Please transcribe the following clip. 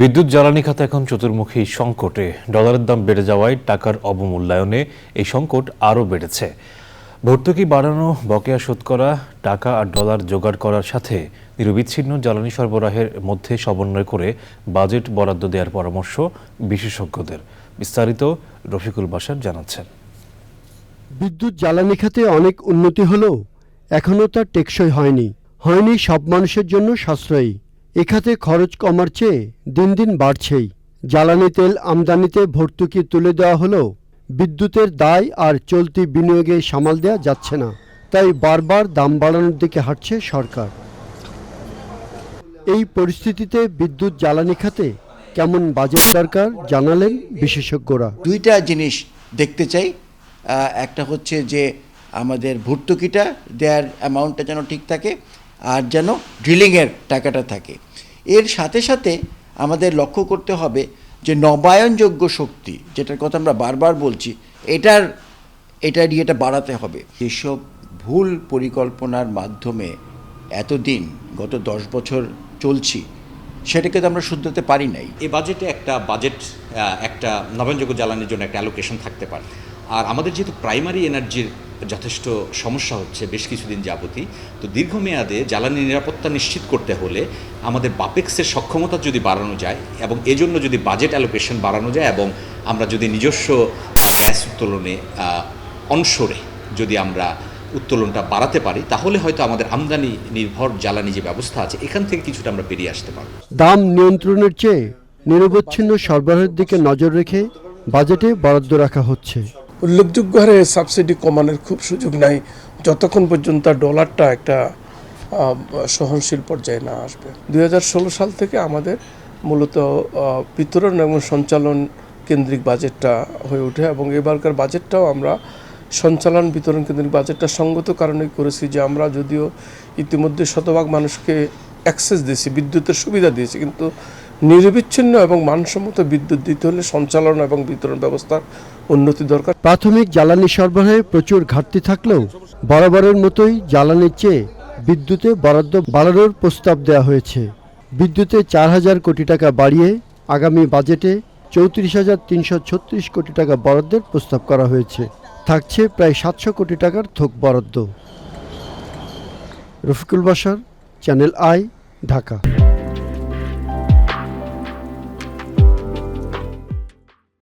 বিদ্যুৎ জ্বালানি খাতে এখন চতুর্মুখী সংকটে। ডলারের দাম বেড়ে যাওয়ায় টাকার অবমূল্যায়নে এই সংকট আরও বেড়েছে। ভর্তুকি বাড়ানো, বকেয়া শোধ করা, টাকা আর ডলার জোগাড় করার সাথে নিরবিচ্ছিন্ন জ্বালানি সরবরাহের মধ্যে সমন্বয় করে বাজেট বরাদ্দ দেওয়ার পরামর্শ বিশেষজ্ঞদের। বিস্তারিত রফিকুল বাসার জানাচ্ছেন। বিদ্যুৎ জ্বালানি খাতে অনেক উন্নতি হলেও এখনও তা টেকসই হয়নি। হয়নি সব মানুষের জন্য সাশ্রয়ী। এ খাতে খরচ কমার চেয়ে দিন দিন বাড়ছেই। জ্বালানি তেল আমদানিতে ভর্তুকি তুলে দেওয়া হলেও বিদ্যুতের দায় আর চলতি বিনিয়োগে সামাল দেওয়া যাচ্ছে না। তাই বারবার দাম বাড়ানোর দিকে হাঁটছে সরকার। এই পরিস্থিতিতে বিদ্যুৎ জ্বালানি খাতে কেমন বাজেট দরকার জানালেন বিশেষজ্ঞরা। দুইটা জিনিস দেখতে চাই। একটা হচ্ছে যে আমাদের ভর্তুকিটা দেওয়ার অ্যামাউন্টটা যেন ঠিক থাকে। আর যেন ড্রিলিংয়ের টাকাটা থাকে। এর সাথে সাথে আমাদের লক্ষ্য করতে হবে যে নবায়নযোগ্য শক্তি, যেটার কথা আমরা বারবার বলছি, এটার এটার ইয়েটা বাড়াতে হবে। যেসব ভুল পরিকল্পনার মাধ্যমে এতদিন, গত দশ বছর চলছি, সেটাকে তো আমরা শুধরাতে পারি নাই। এই বাজেটে একটা বাজেট একটা নবায়নযোগ্য জ্বালানির জন্য একটা অ্যালোকেশন থাকতে পারে। আর আমাদের যেহেতু প্রাইমারি এনার্জির যথেষ্ট সমস্যা হচ্ছে বেশ কিছুদিন যাবতই। তো দীর্ঘমেয়াদে জ্বালানি নিরাপত্তা নিশ্চিত করতে হলে আমাদের বাপেক্সের সক্ষমতা যদি বাড়ানো যায় এবং এজন্য যদি বাজেট অ্যালোকেশন বাড়ানো যায় এবং আমরা যদি নিজস্ব গ্যাস উত্তোলনে অনসরে যদি আমরা উত্তোলনটা বাড়াতে পারি, তাহলে হয়তো আমাদের আমদানি নির্ভর জ্বালানি যে ব্যবস্থা আছে, এখান থেকে কিছুটা আমরা বেরিয়ে আসতে পারব। দাম নিয়ন্ত্রণের চেয়ে নিরবচ্ছিন্ন সরবরাহের দিকে নজর রেখে বাজেটে বরাদ্দ রাখা হচ্ছে। উল্লেখযোগ্য হারে সাবসিডি কমানোর খুব সুযোগ নাই। যতক্ষণ পর্যন্ত ডলারটা একটা সহনশীল পর্যায়ে না আসবে। দুই হাজার ষোলো সাল থেকে আমাদের মূলত বিতরণ এবং সঞ্চালন কেন্দ্রিক বাজেটটা হয়ে ওঠে এবং এবারকার বাজেটটাও আমরা সঞ্চালন বিতরণ কেন্দ্রিক বাজেটটা সঙ্গত কারণেই করেছি যে আমরা যদিও ইতিমধ্যে শতভাগ মানুষকে অ্যাক্সেস দিয়েছি, বিদ্যুতের সুবিধা দিয়েছি, কিন্তু নিরবিচ্ছিন্ন এবং মানসম্মত বিদ্যুৎ দিতে হলে সঞ্চালন এবং বিতরণ ব্যবস্থার উন্নতি দরকার। প্রাথমিক জ্বালানি সরবরাহে প্রচুর ঘাটতি থাকলেও বরাবরের মতোই জ্বালানির চেয়ে বিদ্যুতে বরাদ্দ বাড়ানোর প্রস্তাব দেওয়া হয়েছে। বিদ্যুতে চার হাজার কোটি টাকা বাড়িয়ে আগামী বাজেটে চৌত্রিশ হাজার তিনশো ছত্রিশ কোটি টাকা বরাদ্দের প্রস্তাব করা হয়েছে। থাকছে প্রায় সাতশো কোটি টাকার থোক বরাদ্দ। রফিকুল বাসার, চ্যানেল আই, ঢাকা।